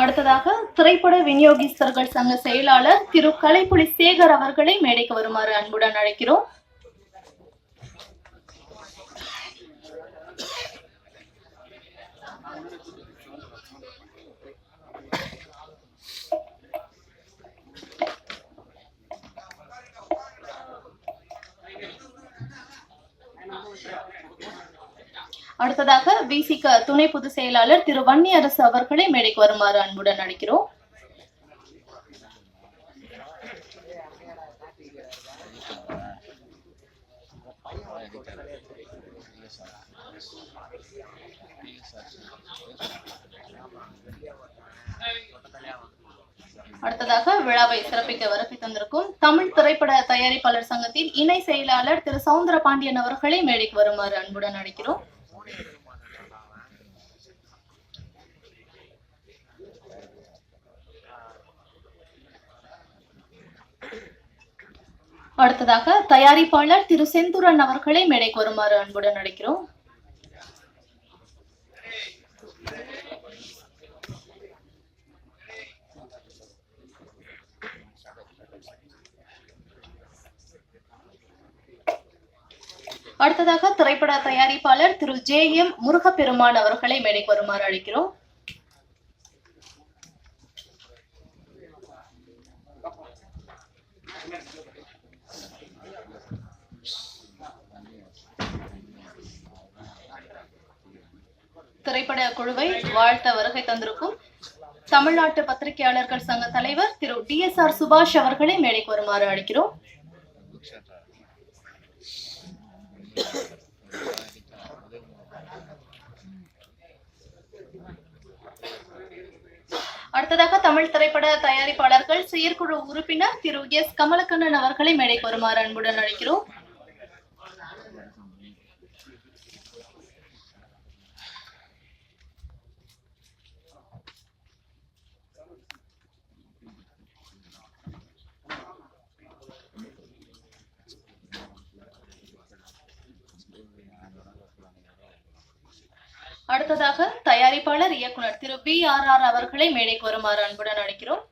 அடுத்ததாக திரைப்பட விநியோகிஸ்தர்கள் சங்க செயலாளர் திரு கலைப்புலி சேகர் அவர்களை மேடைக்கு வருமாறு அன்புடன் அழைக்கிறோம். அடுத்ததாக விசிக துணை பொதுச் செயலாளர் திரு வன்னியரசு அவர்களை மேடைக்கு வருமாறு அன்புடன் அழைக்கிறோம். அடுத்ததாக விழாவை சிறப்பிக்க வருகை தந்திருக்கும் தமிழ் திரைப்பட தயாரிப்பாளர் சங்கத்தின் இணை செயலாளர் திரு சவுந்தர பாண்டியன் அவர்களை மேடைக்கு வருமாறு அன்புடன் அழைக்கிறோம். அடுத்ததாக தயாரிப்பாளர் திரு செந்துரன் அவர்களை மேடைக்கு வருமாறு அன்புடன் அழைக்கிறோம். அடுத்ததாக திரைப்பட தயாரிப்பாளர் திரு ஜே எம் முருகப்பெருமான் அவர்களை மேடைக்கு வருமாறு அழைக்கிறோம். திரைப்பட குழுவை வாழ்த்த வருகை தந்திருக்கும் தமிழ்நாட்டு பத்திரிகையாளர்கள் சங்க தலைவர் Thiru T S R Subash அவர்களை மேடைக்கு வருமாறு அழைக்கிறோம். அடுத்ததாக தமிழ் திரைப்பட தயாரிப்பாளர்கள் செயற்குழு உறுப்பினர் திரு எஸ் கமலக்கண்ணன் அவர்களை மேடைக்கு வருமாறு அன்புடன் அழைக்கிறோம். அடுத்ததாக தயாரிப்பாளர் இயக்குனர் திரு பி ஆர் ஆர் அவர்களை மேடைக்கு வருமாறு அன்புடன் அழைக்கிறோம்.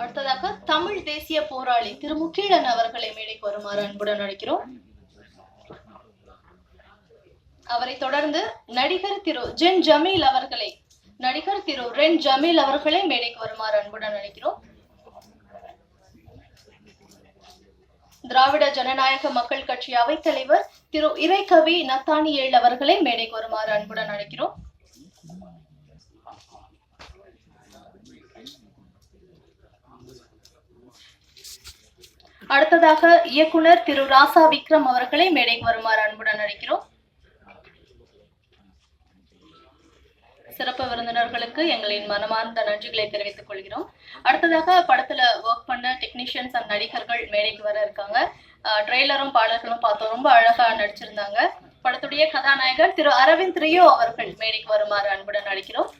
அடுத்ததாக தமிழ் தேசிய போராளி திரு முக்கீழன் அவர்களை மேடைக்கு வருமாறு அன்புடன் அழைக்கிறோம். அவரை தொடர்ந்து நடிகர் திரு ஜென் ஜமீல் அவர்களை நடிகர் திரு ரென் ஜமீல் அவர்களை மேடைக்கு வருமாறு அன்புடன் அழைக்கிறோம். திராவிட ஜனநாயக மக்கள் கட்சி அவைத்தலைவர் திரு இறைக்கவி நத்தானியேல் அவர்களை மேடைக்கு வருமாறு அன்புடன் அழைக்கிறோம். அடுத்ததாக இயக்குனர் திரு ராசா விக்ரம் அவர்களை மேடைக்கு வருமாறு அன்புடன் அழைக்கிறோம். சிறப்பு விருந்தினர்களுக்கு எங்களின் மனமார்ந்த நன்றிகளை தெரிவித்துக் கொள்கிறோம். அடுத்ததாக படத்துல ஒர்க் பண்ண டெக்னீஷியன்ஸ் அண்ட் நடிகர்கள் மேடைக்கு வர இருக்காங்க. ட்ரெய்லரும் பாடல்களும் பார்த்தோம். ரொம்ப அழகா நடிச்சிருந்தாங்க. படத்துடைய கதாநாயகர் திரு அரவிந்த் ரியோ அவர்கள் மேடைக்கு வருமாறு அன்புடன் அழைக்கிறோம்.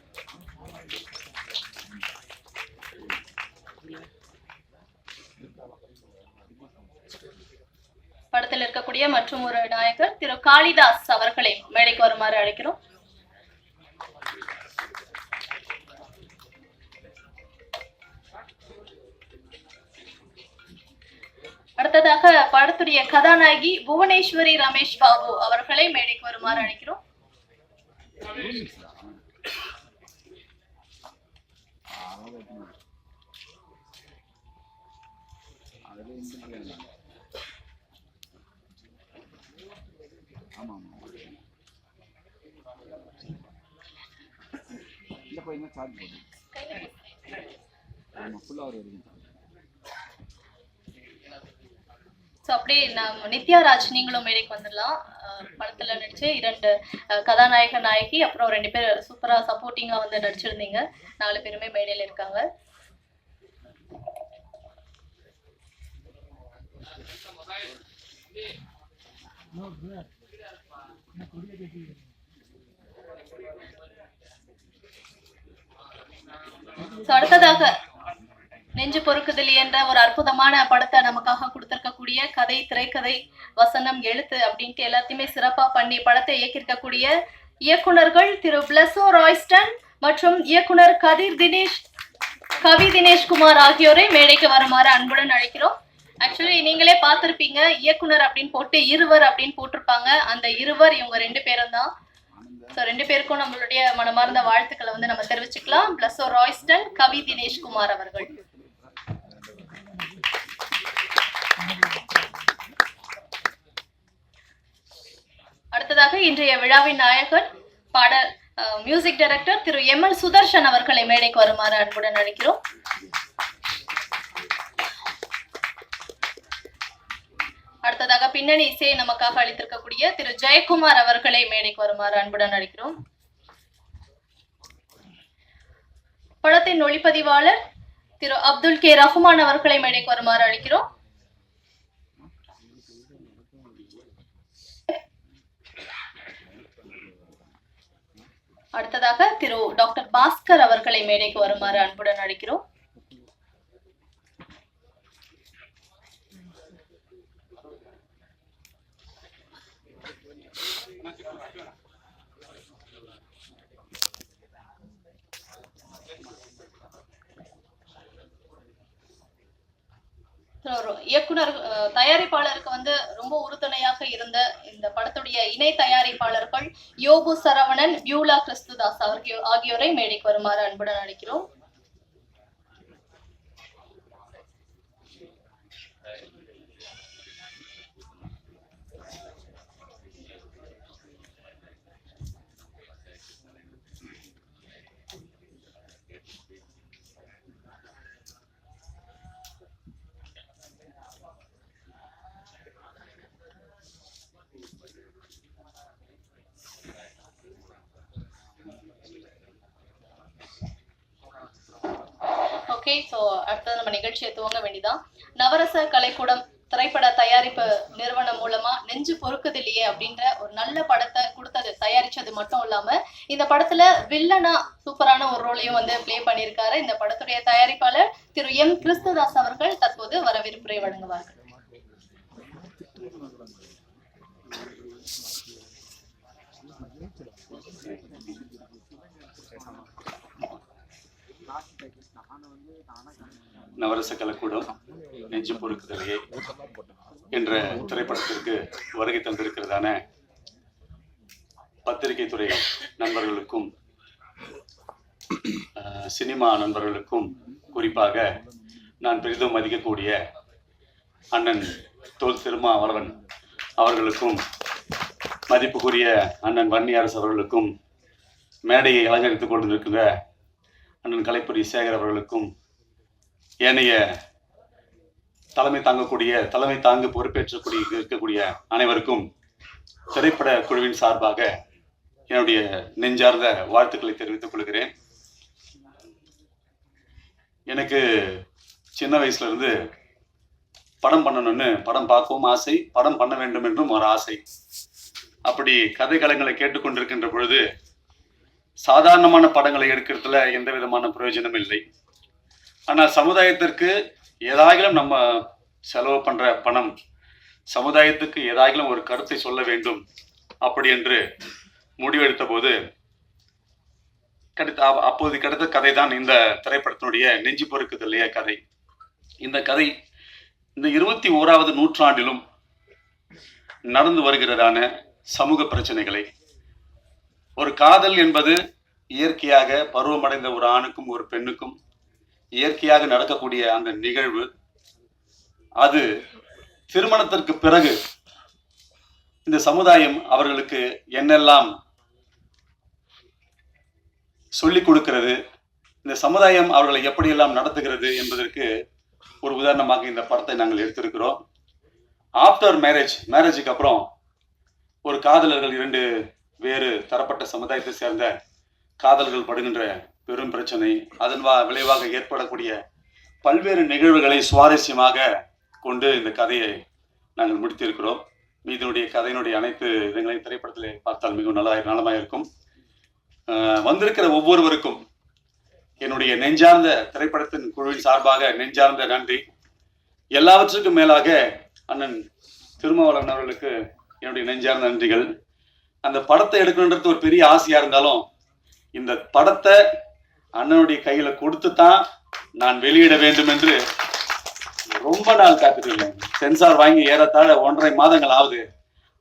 படத்தில் இருக்கக்கூடிய மற்றும் ஒரு நாயகர் திரு காளிதாஸ் அவர்களை மேடைக்கு வருமாறு அழைக்கிறோம். படத்துடைய கதாநாயகி புவனேஸ்வரி ரமேஷ் பாபு அவர்களை மேடைக்கு வருமாறு அழைக்கிறோம். இந்த பையன் சார்ஜ் போடு ஆமாம் ஃபுல்லாக ஒரு ஸோ அப்படியே நம்ம நித்யாராஜ் நீங்களும் மேடைக்கு வந்துடலாம். படத்துல நடிச்சு இரண்டு கதாநாயக நாயகி அப்புறம் ரெண்டு பேர் சூப்பரா சப்போர்ட்டிங்கா வந்து நடிச்சிருந்தீங்க. நாலு பேருமே மேடையில இருக்காங்க. அடுத்ததாக நெஞ்சு பொறுக்குதல் என்ற ஒரு அற்புதமான படத்தை நமக்காக கொடுத்திருக்கக்கூடிய கதை திரைக்கதை வசனம் எழுத்து அப்படின்ட்டு எல்லாத்தையுமே சிறப்பா பண்ணி படத்தை இயக்கியிருக்கக்கூடிய இயக்குனர்கள் திரு பிளஸோ ராய்ஸ்டன் மற்றும் இயக்குனர் கதிர் தினேஷ் கவி தினேஷ்குமார் ஆகியோரை மேடைக்கு வருமாறு அன்புடன் அழைக்கிறோம். ஆக்சுவலி நீங்களே பார்த்துருப்பீங்க இயக்குனர் அப்படின்னு போட்டு இருவர் அப்படின்னு போட்டிருப்பாங்க. அந்த இருவர் இவங்க ரெண்டு பேரும் தான். ஸோ ரெண்டு பேருக்கும் நம்மளுடைய மனமார்ந்த வாழ்த்துக்களை வந்து நம்ம தெரிவிச்சுக்கலாம். பிளஸ் ராய்ஸ்டன் கவி தினேஷ்குமார் அவர்கள். அடுத்ததாக இன்றைய விழாவின் நாயகன் பாடல் music director Thiru M L Sudarshan அவர்களை மேடைக்கு வருமாறு அன்புடன் அழைக்கிறோம். அடுத்ததாக பின்னணி இசையை நமக்காக அளித்திருக்கக்கூடிய திரு ஜெயக்குமார் அவர்களை மேடைக்கு வருமாறு அன்புடன் அழைக்கிறோம். படத்தின் ஒளிப்பதிவாளர் திரு அப்துல் கே ரஹ்மான் அவர்களை மேடைக்கு வருமாறு அழைக்கிறோம். அடுத்ததாக திரு டாக்டர் பாஸ்கர் அவர்களை மேடைக்கு வருமாறு அன்புடன் அழைக்கிறோம். ஒரு இயக்குனர் தயாரிப்பாளருக்கு வந்து ரொம்ப உறுதுணையாக இருந்த இந்த படத்துடைய இணை தயாரிப்பாளர்கள் யோபு சரவணன் பியூலா கிறிஸ்துதாஸ் அவர்கள் ஆகியோரை மேடைக்கு வருமாறு அன்புடன் அழைக்கிறோம். ஓகே. ஸோ அடுத்தது நம்ம நிகழ்ச்சியை துவங்க வேண்டியதான் நவரச கலைக்கூடம் திரைப்பட தயாரிப்பு நிறுவனம் மூலமா நெஞ்சு பொறுக்குதில்லையே அப்படின்ற ஒரு நல்ல படத்தை கொடுத்தது தயாரிச்சது மட்டும் இல்லாம இந்த படத்துல வில்லனா சூப்பரான ஒரு ரோலையும் வந்து ப்ளே பண்ணியிருக்காரு. இந்த படத்துடைய தயாரிப்பாளர் திரு எம். கிறிஸ்துதாஸ் அவர்கள் தற்போது வரவேற்புரை வழங்குவார்கள். நவரச கலக்கூடம் நெஞ்சு பொறுக்குதலையே என்ற திரைப்படத்திற்கு வருகை தந்திருக்கிறதான பத்திரிகை துறை நண்பர்களுக்கும் சினிமா நண்பர்களுக்கும் குறிப்பாக நான் பெரிதும் மதிக்கக்கூடிய அண்ணன் தோல் திருமாவளவன் அவர்களுக்கும் மதிப்புக்குரிய அண்ணன் வன்னியரசு அவர்களுக்கும் மேடையை அலங்கரித்துக் கொண்டிருக்கிற அண்ணன் கலைப்புரி சேகர் அவர்களுக்கும் ஏனைய தலைமை தாங்கக்கூடிய தலைமை தாங்க பொறுப்பேற்றக்கூடிய இருக்கக்கூடிய அனைவருக்கும் திரைப்பட குழுவின் சார்பாக என்னுடைய நெஞ்சார்ந்த வாழ்த்துக்களை தெரிவித்துக் கொள்கிறேன். எனக்கு சின்ன வயசுல இருந்து படம் பண்ணணும்னு படம் பார்க்கவும் ஆசை படம் பண்ண வேண்டும் என்றும் ஒரு ஆசை. அப்படி கதை கலங்களை கேட்டுக்கொண்டிருக்கின்ற பொழுது சாதாரணமான படங்களை எடுக்கிறதுல எந்த விதமான பிரயோஜனமும் இல்லை. ஆனால் சமுதாயத்திற்கு ஏதாகிலும் நம்ம செலவு பண்ற பணம் சமுதாயத்துக்கு ஏதாகிலும் ஒரு கருத்தை சொல்ல வேண்டும் அப்படி என்று முடிவெடுத்த போது கிடைத்த அப்போது கிடைத்த கதை தான் இந்த திரைப்படத்தினுடைய நெஞ்சு பொறுக்குதல்லைய கதை. இந்த கதை இந்த இருபத்தி ஓராவது நூற்றாண்டிலும் நடந்து வருகிறதான சமூக பிரச்சனைகளை ஒரு காதல் என்பது இயற்கையாக பருவமடைந்த ஒரு ஆணுக்கும் ஒரு பெண்ணுக்கும் இயற்கையாக நடக்கக்கூடிய அந்த நிகழ்வு. அது திருமணத்திற்கு பிறகு இந்த சமுதாயம் அவர்களுக்கு என்னெல்லாம் சொல்லிக் கொடுக்கிறது இந்த சமுதாயம் அவர்களை எப்படியெல்லாம் நடத்துகிறது என்பதற்கு ஒரு உதாரணமாக இந்த படத்தை நாங்கள் எடுத்திருக்கிறோம். ஆஃப்டர் மேரேஜ் மேரேஜுக்கு அப்புறம் ஒரு காதலர்கள் இரண்டு வேறு தரப்பட்ட சமுதாயத்தை சேர்ந்த காதல்கள் படுகின்ற பெரும் பிரச்சனை அதன் வா விளைவாக ஏற்படக்கூடிய பல்வேறு நிகழ்வுகளை சுவாரஸ்யமாக கொண்டு இந்த கதையை நாங்கள் முடித்திருக்கிறோம். மீதனுடைய கதையினுடைய அனைத்து இடங்களையும் திரைப்படத்தில் பார்த்தால் மிகவும் நல்லா நலமாக இருக்கும் வந்திருக்கிற ஒவ்வொருவருக்கும் என்னுடைய நெஞ்சார்ந்த திரைப்படத்தின் குழுவின் சார்பாக நெஞ்சார்ந்த நன்றி. எல்லாவற்றுக்கும் மேலாக அண்ணன் திருமாவளவன் அவர்களுக்கு என்னுடைய நெஞ்சார்ந்த நன்றிகள். அந்த படத்தை எடுக்கணுன்றது ஒரு பெரிய ஆசையா இருந்தாலும் இந்த படத்தை அண்ணனுடைய கையில கொடுத்து தான் நான் வெளியிட வேண்டும் என்று ரொம்ப நாள் காத்துட்டு இருந்தேன். சென்சார் வாங்கி ஏறத்தாழ ஒன்றரை மாதங்கள் ஆகுது.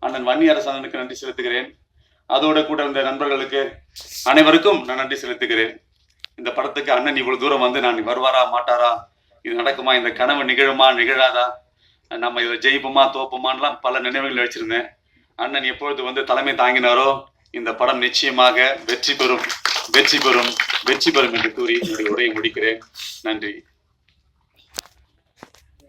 அண்ணன் வன்னியரசனுக்கு நன்றி செலுத்துகிறேன். அதோட கூட இருந்த நண்பர்களுக்கு அனைவருக்கும் நான் நன்றி செலுத்துகிறேன். இந்த படத்துக்கு அண்ணன் இவ்வளவு தூரம் வந்து நான் வருவாரா மாட்டாரா இது நடக்குமா இந்த கனவு நிகழுமா நிகழாதா நம்ம இதில் ஜெயிப்போமா தோப்போமான்லாம் பல நினைவுகள் வச்சிருந்தேன் அண்ணன் எப்பொழுது வந்து தலைமை தாங்கினாரோ இந்த படம் நிச்சயமாக வெற்றி பெறும் வெற்றி பெறும் வெற்றி பெறும் என்று கூறி என்னுடைய உரையை முடிக்கிறேன். நன்றி.